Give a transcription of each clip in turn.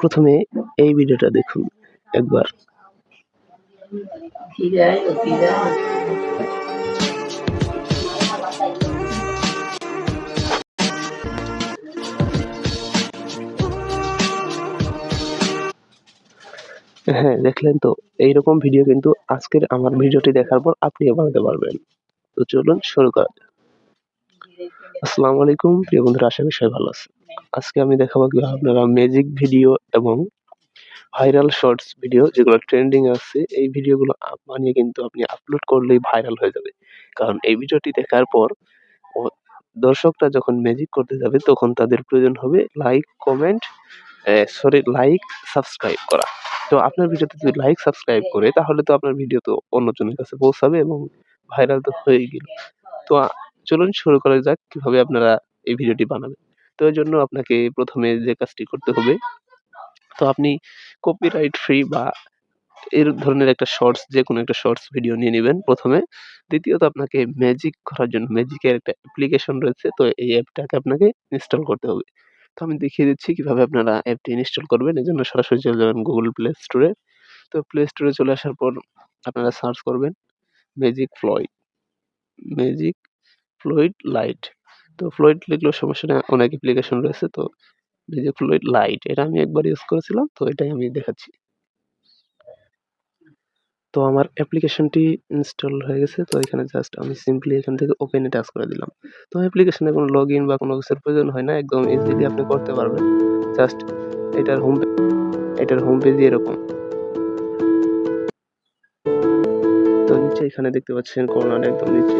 প্রথমে এই ভিডিওটা দেখুন, একবার। হ্যাঁ দেখলেন তো, এইরকম ভিডিও কিন্তু আজকের আমার ভিডিওটি দেখার পর আপনিও বানাতে পারবেন। তো চলুন শুরু করা যাক। আসসালামু আলাইকুম, প্রিয় বন্ধুরা, আশা করি সবাই ভালো আছেন। আজকে আমি দেখাবো কীভাবে আপনারা ম্যাজিক ভিডিও এবং ভাইরাল শর্টস ভিডিও যেগুলো ট্রেন্ডিং আছে, এই ভিডিওগুলো বানিয়ে কিন্তু আপনি আপলোড করলেই ভাইরাল হয়ে যাবে। কারণ এই ভিডিওটি দেখার পর দর্শকরা যখন ম্যাজিক করতে যাবে, তখন তাদের প্রয়োজন হবে like comment sorry like subscribe করা। তো আপনার ভিডিওতে যদি লাইক সাবস্ক্রাইব করে, তাহলে তো আপনার ভিডিও তো অন্যজনের কাছে পৌঁছাবে এবং ভাইরাল তো হয়েই গেল। তো চলুন শুরু করা যাক কীভাবে আপনারা এই ভিডিওটি বানাবেন। তো এর জন্য আপনাকে প্রথমে যে কাজটি করতে হবে, তো আপনি কপিরাইট ফ্রি বা এর ধরনের একটা শর্টস যে কোনো একটা শর্টস ভিডিও নিয়ে নেবেন প্রথমে। দ্বিতীয়ত আপনাকে ম্যাজিক করার জন্য ম্যাজিকের একটা অ্যাপ্লিকেশন রয়েছে, তো এই অ্যাপটাকে আপনাকে ইনস্টল করতে হবে। তো আমি দেখিয়ে দিচ্ছি কীভাবে আপনারা অ্যাপটি ইনস্টল করবেন, এই জন্য সরাসরি চলে যাবেন গুগল প্লে স্টোরে তো প্লে স্টোরে চলে আসার পর আপনারা সার্চ করবেন magic fluid magic fluid light তো ফ্লুইড লিখলেও সমস্যা নেই। অনেক অ্যাপ্লিকেশন রয়েছে, তো ম্যাজিক ফ্লুইড লাইট এটা আমি একবার ইউজ করেছিলাম, তো এটাই আমি দেখাচ্ছি। তো আমার অ্যাপ্লিকেশনটি ইনস্টল হয়ে গেছে, তো এখানে জাস্ট আমি সিম্পলি এখান থেকে ওপেনে টাচ করে দিলাম। তো অ্যাপ্লিকেশনে কোনো লগ ইন বা কোনো কিছুর প্রয়োজন হয় না, একদম ইজিলি আপনি করতে পারবেন। জাস্ট এটার হোম এটার হোম পেজই এরকম। তো নিচে এখানে দেখতে পাচ্ছেন কর্নার একদম নিচে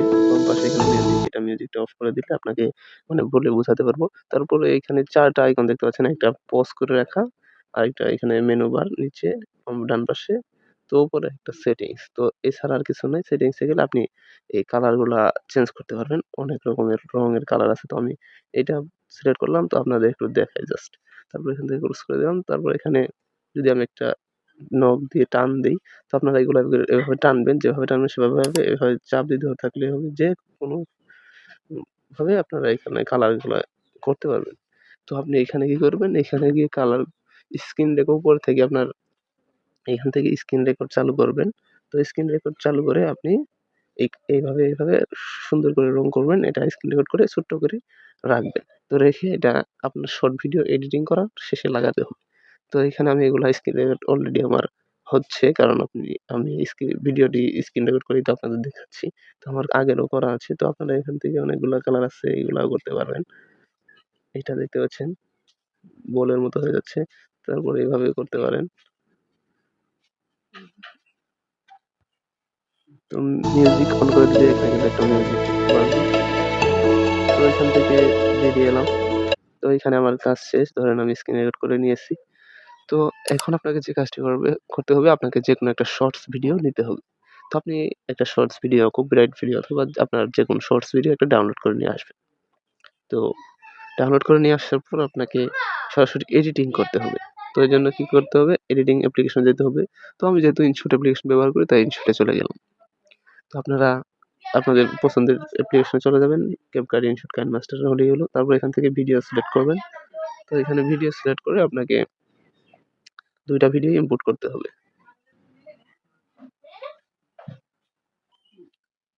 মিউজিকটা অফ করে দিলে আপনাকে মানে বলে বোঝাতে পারব। তারপরে এখানে চারটা আইকন দেখতে পাচ্ছেন, একটা পজ করে রাখা আর একটা এখানে মেনু বার নিচে ডান পাশে, তো উপরে একটা সেটিংস তো এছাড়া আর কিছু নাই সেটিংসে গেলে আপনি এই কালারগুলা চেঞ্জ করতে পারবেন। অনেক রকমের রঙের কালার আছে, তো আমি এটা সিলেক্ট করলাম, তো আপনাদের একটু দেখাই জাস্ট তারপর এখান থেকে ক্লোজ করে দিলাম, তারপর এখানে যদি আমি একটা নখ দিয়ে টান দিই, তো আপনারা এগুলো এভাবে টানবেন, যেভাবে টানবেন সেভাবে, এভাবে চাপ দিতে থাকলে হবে যে কোনো ভাবে আপনারা এখানে কালারগুলা করতে পারবেন। তো আপনি এখানে কি করবেন? এখানে গিয়ে কালার স্ক্রিন রেকর্ড উপর থেকে আপনার এখান থেকে স্ক্রিন রেকর্ড চালু করবেন। তো স্ক্রিন রেকর্ড চালু করে আপনি এই, এইভাবে এইভাবে সুন্দর করে রং করবেন। এটা স্ক্রিন রেকর্ড করে ছোট্ট করে রাখবেন। তো রেখে এটা আপনার শর্ট ভিডিও এডিটিং করার শেষে লাগাতে হবে। তো এখানে আমি এগুলো স্ক্রিন রেকর্ড অলরেডি আমার হচ্ছে। কারণ আপনি, আমি ভিডিওটি স্ক্রিন রেকর্ড করেই তো আপনাদের দেখাচ্ছি। তো আমার আগেরও করা আছে। তো আপনারা এখান থেকে অনেকগুলো কালার আছে, এগুলাও করতে পারবেন। এটা দেখতে পাচ্ছেন। বলের মতো হয়ে যাচ্ছে। তারপরে এইভাবে করতে পারেন। তো মিউজিক অন করে দিলে এখানে কিন্তু একটা মিউজিক তো এখান থেকে বেরিয়ে এলাম। তো এখানে আমার কাজ শেষ। ধরেন আমি স্ক্রিন রেকর্ড করে নিয়েছি। তো এখন আপনাকে যে কাজটি করবে, করতে হবে আপনাকে যে কোনো একটা শর্টস ভিডিও নিতে হবে। তো আপনি একটা শর্টস ভিডিও কপিরাইট ভিডিও অথবা আপনার যে কোনো শর্টস ভিডিও একটা ডাউনলোড করে নিয়ে আসবেন। তো ডাউনলোড করে নিয়ে আসার পর আপনাকে সরাসরি এডিটিং করতে হবে। তো এই জন্য কী করতে হবে? এডিটিং অ্যাপ্লিকেশন যেতে হবে। তো আমি যেহেতু ইনশুট অ্যাপ্লিকেশন ব্যবহার করি, তাই ইনশুটে চলে গেলাম। তো আপনারা আপনাদের পছন্দের অ্যাপ্লিকেশনে চলে যাবেন। ক্যাপকাট ইনশুট কাইন মাস্টার হলেই হলো। তারপর এখান থেকে ভিডিও সিলেক্ট করবেন। তো এখানে ভিডিও সিলেক্ট করে আপনাকে দুইটা ভিডিও ইম্পোর্ট করতে হবে।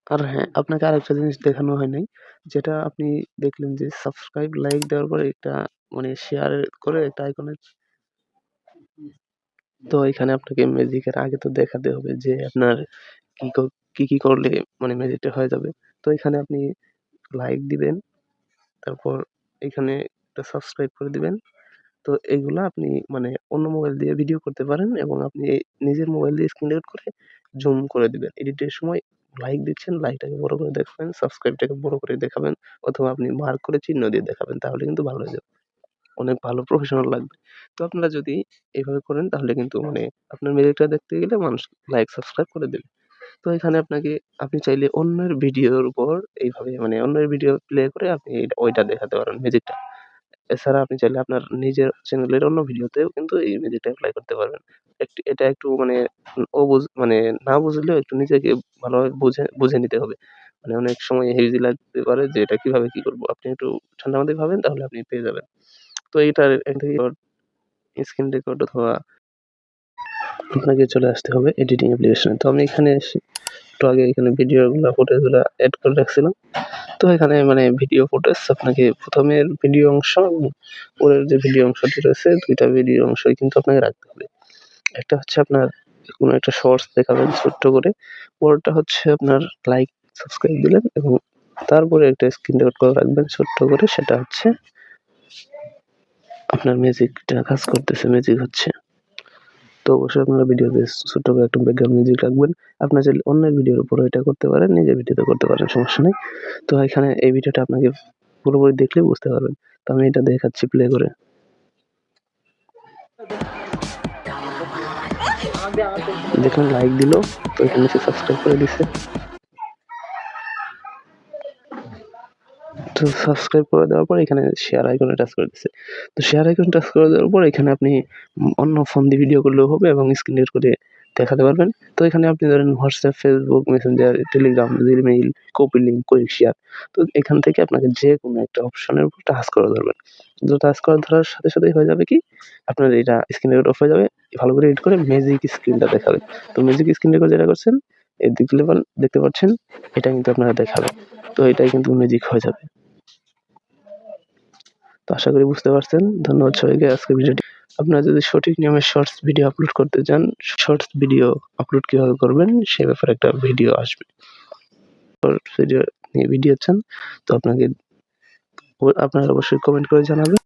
আর হ্যাঁ আপনাকে আরেকটা জিনিস দেখানো হয় নাই, যেটা আপনি দেখলেন যে সাবস্ক্রাইব লাইক দেওয়ার পরে একটা মানে শেয়ার করে একটা আইকনে তো এখানে আপনাকে ম্যাজিকের আগে তো দেখাতে হবে যে আপনার কি কি কি করলে মানে ম্যাজিকটা হয়ে যাবে। তো এখানে আপনি লাইক দিবেন, তারপর এখানে একটা সাবস্ক্রাইব করে দিবেন। তো এইগুলা আপনি মানে অন্য মোবাইল দিয়ে ভিডিও করতে পারেন এবং আপনি নিজের মোবাইল দিয়ে স্ক্রিন রেকর্ড করে জুম করে দিবেন। এডিটের সময় লাইক দিচ্ছেন লাইকটাকে বড় করে দেখাবেন সাবস্ক্রাইবটাকে বড় করে দেখাবেন অথবা আপনি মার্ক করে চিহ্ন দিয়ে দেখাবেন, তাহলে কিন্তু ভালো হয়ে যাবে। অনেক ভালো প্রফেশনাল লাগবে। তো আপনারা যদি এইভাবে করেন, তাহলে কিন্তু মানে আপনার মেরিটটা দেখতে গেলে মানুষ লাইক সাবস্ক্রাইব করে দেবে। তো এখানে আপনাকে, আপনি চাইলে অন্যের ভিডিওর উপর এইভাবে মানে অন্যের ভিডিও প্লে করে আপনি ওইটা দেখাতে পারেন ম্যাজিকটা এছাড়া আপনি চাইলে আপনার নিজের চ্যানেলের অন্য ভিডিওতেও কিন্তু এই ম্যাজিকটা অ্যাপ্লাই করতে পারবেন। একটু, এটা একটু মানে অবুঝ মানে না বুঝলেও একটু নিজেকে ভালোভাবে বুঝে বুঝে নিতে হবে। মানে অনেক সময় হেজি লাগতে পারে যে এটা কীভাবে কি করব? আপনি একটু ঠান্ডা মাথায় ভাবেন তাহলে আপনি পেয়ে যাবেন। তো এইটার স্ক্রিন রেকর্ড অথবা আপনাকে চলে আসতে হবে এডিটিং অ্যাপ্লিকেশনে তো আমি এখানে একটু আগে এখানে ভিডিও গুলা ভিডিওগুলো ফুটেজগুলো অ্যাড করে রাখছিলাম। তো এখানে মানে ভিডিও ফুটেজ আপনাকে প্রথমের ভিডিও অংশ এবং পরের যে ভিডিও অংশটি রয়েছে, দুইটা ভিডিও অংশই কিন্তু আপনাকে রাখতে হবে। একটা হচ্ছে আপনার কোনো একটা শর্টস দেখাবেন ছোট্ট করে, পরেরটা হচ্ছে আপনার লাইক সাবস্ক্রাইব দিলেন এবং তারপরে একটা স্ক্রিন রেকর্ড করে রাখবেন ছোট্ট করে, সেটা হচ্ছে আপনার ম্যাজিকটা কাজ করতেছে ম্যাজিক হচ্ছে তো অবশ্যই আপনারা ভিডিওতে ছোট্ট করে একটা ব্যাকগ্রাউন্ড মিউজিক রাখবেন। আপনার চাইলে অন্যের ভিডিওর উপরও এটা করতে পারেন, নিজের ভিডিওতে করতে পারেন, সমস্যা নেই। তো এখানে এই ভিডিওটা আপনাকে পুরোপুরি দেখলে বুঝতে পারবেন। তো আমি এটা দেখাচ্ছি প্লে করে। দেখুন লাইক দিল, তো এখানে সে সাবস্ক্রাইব করে দিছে। তো সাবস্ক্রাইব করে দেওয়ার পর এখানে শেয়ার আইকনে টাচ করে দিচ্ছে তো শেয়ার আইকনে টাচ করে দেওয়ার পর এখানে আপনি অন্য ফোন দিয়ে ভিডিও করলেও হবে এবং স্ক্রিন করে দেখাতে পারবেন। তো এখানে আপনি ধরেন WhatsApp Facebook Messenger Telegram Gmail copy link quick share তো এখান থেকে আপনাকে যে কোনো একটা অপশনের উপর টাচ করে ধরবেন। তো টাচ করে ধরার সাথে সাথেই হয়ে যাবে কি? আপনার এটা স্ক্রিন রেকর্ড অফ হয়ে যাবে। ভালো করে এডিট করে ম্যাজিক স্ক্রিনটা দেখাবে। তো ম্যাজিক স্ক্রিন রেকর্ড যেটা করছেন এই দিক লেভেল দেখতে পাচ্ছেন, এটা কিন্তু আপনারা দেখাবে। তো এটাই কিন্তু ম্যাজিক হয়ে যাবে। তো আশা করি বুঝতে পারছেন। ধন্যবাদ সবাইকে আজকে ভিডিওটি। আপনারা যদি সঠিক নিয়মে শর্টস ভিডিও আপলোড করতে চান শর্টস ভিডিও আপলোড কীভাবে করবেন, সে ব্যাপারে একটা ভিডিও আসবে। ভিডিও নিয়ে ভিডিও চান, তো আপনাকে আপনারা অবশ্যই কমেন্ট করে জানাবেন।